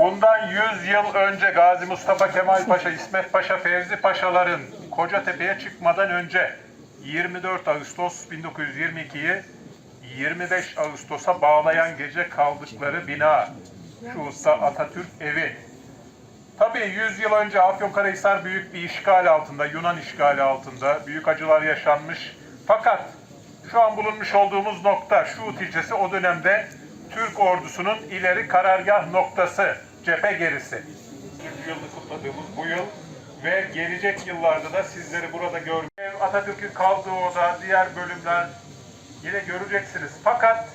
Bundan 100 yıl önce Gazi Mustafa Kemal Paşa, İsmet Paşa, Fevzi Paşaların Kocatepe'ye çıkmadan önce 24 Ağustos 1922'yi 25 Ağustos'a bağlayan gece kaldıkları bina. Şu usta Atatürk evi. Tabii 100 yıl önce Afyonkarahisar büyük bir işgal altında, Yunan işgali altında. Büyük acılar yaşanmış. Fakat şu an bulunmuş olduğumuz nokta, şu ilçesi o dönemde Türk ordusunun ileri karargah noktası, cephe gerisi. 100. yılını kutladığımız bu yıl ve gelecek yıllarda da sizleri burada görmeye, Atatürk'ün kaldığı oda, diğer bölümler yine göreceksiniz. Fakat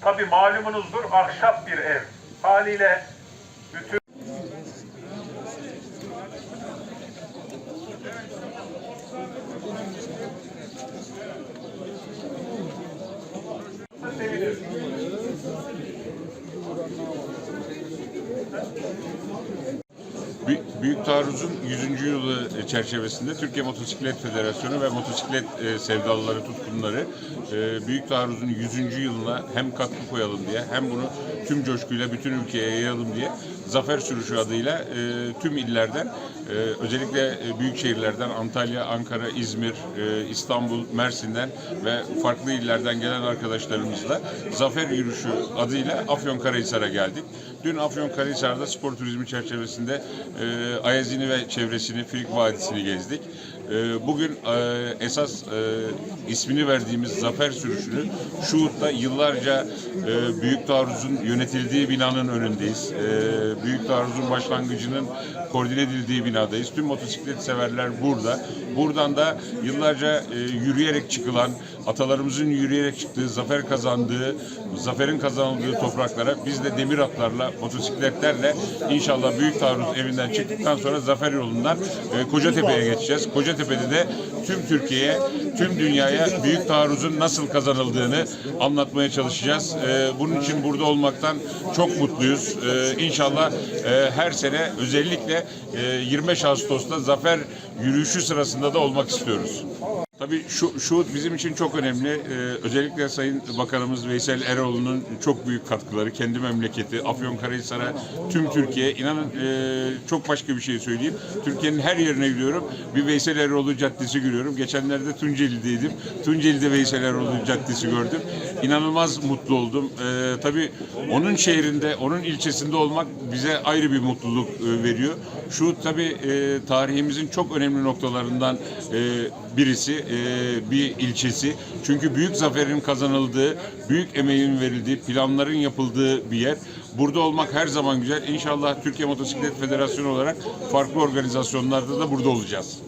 tabii malumunuzdur ahşap bir ev. Haliyle bütün sevinirim. Büyük, Taarruz'un 100. yılı çerçevesinde Türkiye Motosiklet Federasyonu ve motosiklet e, sevdalıları, tutkunları e, Büyük Taarruz'un 100. yılına hem katkı koyalım diye hem bunu tüm coşkuyla bütün ülkeye yayalım diye Zafer Sürüşü adıyla e, tüm illerden özellikle büyük şehirlerden Antalya, Ankara, İzmir, İstanbul, Mersin'den ve farklı illerden gelen arkadaşlarımızla Zafer Yürüyüşü adıyla Afyonkarahisar'a geldik. Dün Afyonkarahisar'da spor turizmi çerçevesinde e, Ayazini ve çevresini, Filik Vadisi'ni gezdik. E, bugün e, esas e, ismini verdiğimiz Zafer Sürüşü'nü Şuhut'ta yıllarca e, Büyük Taarruz'un yönetildiği binanın önündeyiz. Büyük Taarruz'un başlangıcının koordine edildiği binadayız. Tüm motosiklet severler burada. Buradan da yıllarca yürüyerek çıkılan, atalarımızın yürüyerek çıktığı, zafer kazandığı, zaferin kazanıldığı topraklara biz de demir atlarla, motosikletlerle inşallah Büyük Taarruz evinden çıktıktan sonra zafer yolundan Kocatepe'ye geçeceğiz. Kocatepe'de de tüm Türkiye'ye, tüm dünyaya Büyük Taarruz'un nasıl kazanıldığını anlatmaya çalışacağız. E, bunun için burada olmaktan çok mutluyuz. E, inşallah e, her sene özellikle e, 25 Ağustos'ta zafer yürüyüşü sırasında da olmak istiyoruz. Tabii şu, şu bizim için çok önemli. Ee, özellikle Sayın Bakanımız Veysel Eroğlu'nun çok büyük katkıları. Kendi memleketi, Afyonkarahisar'a, tüm Türkiye. İnanın e, çok başka bir şey söyleyeyim. Türkiye'nin her yerine gidiyorum. Bir Veysel Eroğlu Caddesi görüyorum. Geçenlerde Tunceli'deydim. Tunceli'de Veysel Eroğlu Caddesi gördüm. İnanılmaz mutlu oldum. Ee, tabii onun şehrinde, onun ilçesinde olmak bize ayrı bir mutluluk e, veriyor. Şu tabii e, tarihimizin çok önemli noktalarından e, birisi, e, bir ilçesi. Çünkü büyük zaferin kazanıldığı, büyük emeğin verildiği, planların yapıldığı bir yer. Burada olmak her zaman güzel. İnşallah Türkiye Motosiklet Federasyonu olarak farklı organizasyonlarda da burada olacağız.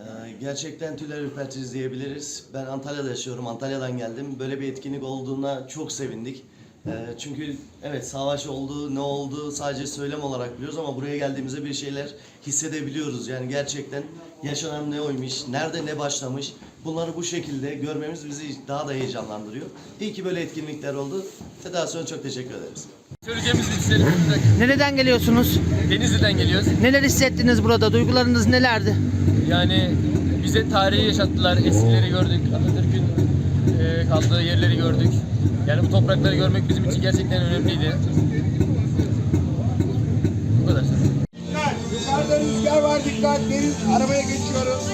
Ee, Gerçekten tüyler ürpertici diyebiliriz. Ben Antalya'da yaşıyorum. Antalya'dan geldim. Böyle bir etkinlik olduğuna çok sevindik. Ee, Çünkü evet savaş oldu, ne oldu sadece söylem olarak biliyoruz ama buraya geldiğimizde bir şeyler hissedebiliyoruz. Yani gerçekten yaşanan ne oymuş, nerede ne başlamış bunları bu şekilde görmemiz bizi daha da heyecanlandırıyor. İyi ki böyle etkinlikler oldu. Federasyona çok teşekkür ederiz. Söyleyeceğimiz listeleri bırak. Nereden geliyorsunuz? Denizli'den geliyoruz. Neler hissettiniz burada? Duygularınız nelerdi? Yani bize tarihi yaşattılar, eskileri gördük, Atatürk'ün e, kaldığı yerleri gördük. Yani bu toprakları görmek bizim için gerçekten önemliydi. Bu kadar. Dikkat! Yukarıda rüzgar var, dikkat! Deniz, arabaya geçiyoruz.